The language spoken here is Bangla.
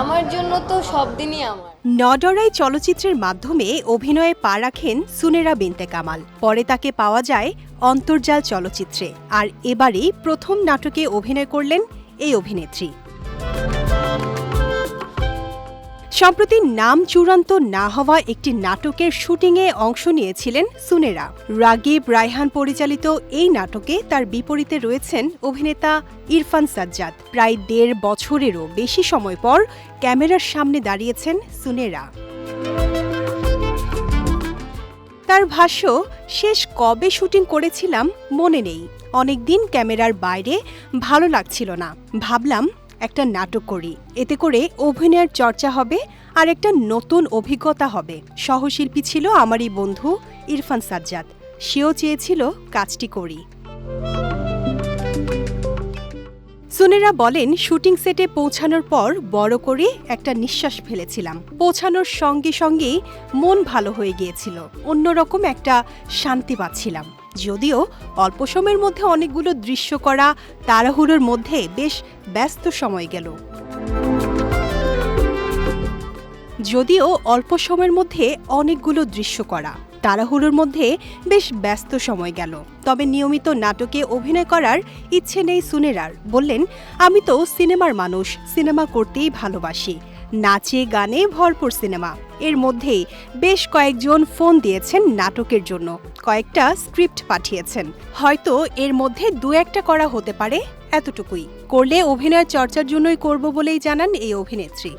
আমার জন্য তো সব দিনই আমার। নডরাই চলচ্চিত্রের মাধ্যমে অভিনয়ে পা রাখেন সুনেরা বিনতে কামাল। পরে তাকে পাওয়া যায় অন্তর্জাল চলচ্চিত্রে। আর এবারেই প্রথম নাটকে অভিনয় করলেন এই অভিনেত্রী। সম্প্রতি নাম চূড়ান্ত না হওয়া একটি নাটকের শুটিংয়ে অংশ নিয়েছিলেন সুনেরা। রাগিব রায়হান পরিচালিত এই নাটকে তার বিপরীতে রয়েছেন অভিনেতা ইরফান সাজ্জাদ। প্রায় দেড় বছরেরও বেশি সময় পর ক্যামেরার সামনে দাঁড়িয়েছেন সুনেরা। তার ভাষ্য, শেষ কবে শুটিং করেছিলাম মনে নেই। অনেকদিন ক্যামেরার বাইরে ভালো লাগছিল না। ভাবলাম একটা নাটক করি। এতে করে অভিনয়ের চর্চা হবে আর একটা নতুন অভিজ্ঞতা হবে। সহশিল্পী ছিল আমারই বন্ধু ইরফান সাজ্জাদ। সেও চেয়েছিল কাজটি করি। সুনেরা বলেন, শুটিং সেটে পৌঁছানোর পর বড় করে একটা নিঃশ্বাস ফেলেছিলাম। পৌঁছানোর সঙ্গে সঙ্গেই মন ভালো হয়ে গিয়েছিল। অন্যরকম একটা শান্তি পাচ্ছিলাম। যদিও অল্প সময়ের মধ্যে অনেকগুলো দৃশ্য করা তাড়াহুড়োর মধ্যে বেশ ব্যস্ত সময় গেল। যদিও অল্প সময়ের মধ্যে অনেকগুলো দৃশ্য করা তাড়াহুড়োর মধ্যে বেশ ব্যস্ত সময় গেল। তবে নিয়মিত নাটকে অভিনয় করার ইচ্ছে নেই সুনেরার। বললেন, আমি তো সিনেমার মানুষ, সিনেমা করতেই ভালোবাসি। নাচে গানে ভরপুর সিনেমা। এর মধ্যে বেশ কয়েকজন ফোন দিয়েছেন নাটকের জন্য। কয়েকটা স্ক্রিপ্ট পাঠিয়েছেন। হয়তো এর মধ্যে দু একটা করা হতে পারে এতটুকুই। করলে অভিনয় চর্চার জন্যই করব বলেই জানান এই অভিনেত্রী।